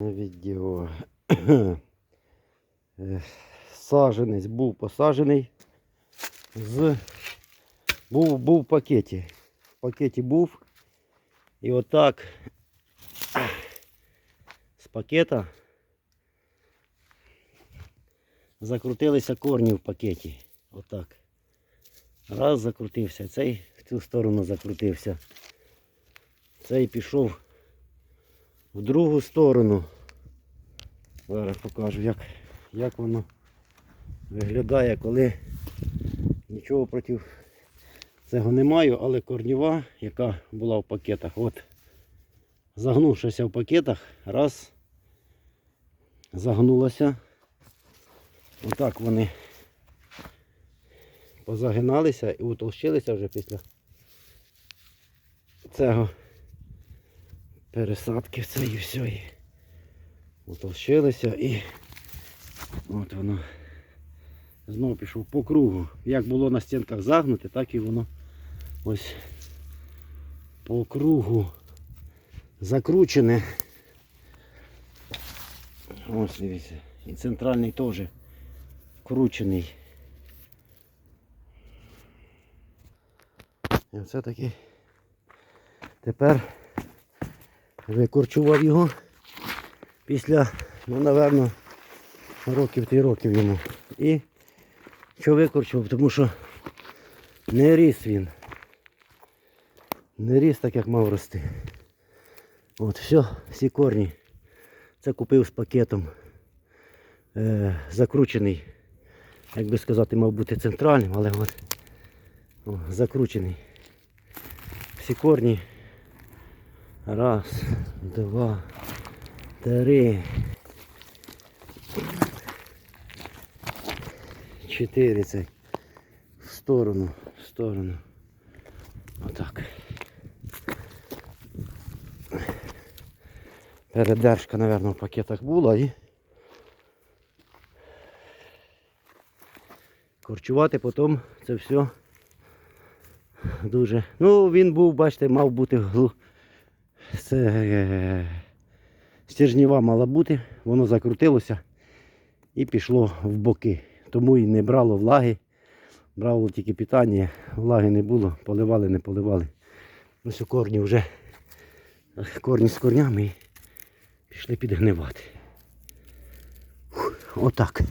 Відео. Е, Саженець був посаджений з був, був в пакеті. В пакеті був. І отак з пакета закрутилися корні в пакеті. Отак. Раз закрутився, цей в цю сторону закрутився. Цей пішов в другу сторону. Зараз покажу, як, як воно виглядає, коли нічого проти цього не маю, але корніва, яка була в пакетах, от загнувшися в пакетах, раз, загнулася. Отак вони позагиналися і утолщилися вже після цього пересадки цієї всієї. Утолщилися і от воно знову пішов по кругу. Як було на стінках загнуте, так і воно ось по кругу закручене. Ось дивіться. І центральний теж вкручений. І оце таки тепер викорчував його після, ну, напевно, років три років йому. І що викорчував, тому що не ріс він. Не ріс так, як мав рости. От, все, всі корні. Це купив з пакетом. Е, закручений. Як би сказати, мав бути центральним, але от о, закручений. Всі корні. Раз, два, три. Чотири це. В сторону, в сторону. Отак. Передержка, мабуть, в пакетах була і корчувати потім це все дуже. Ну, він був, бачите, мав бути глу. Це е... мала бути, воно закрутилося і пішло в боки. Тому і не брало влаги. Брало тільки питання, влаги не було, поливали, не поливали. Ось у корні вже корні з корнями і пішли підгнивати. Отак.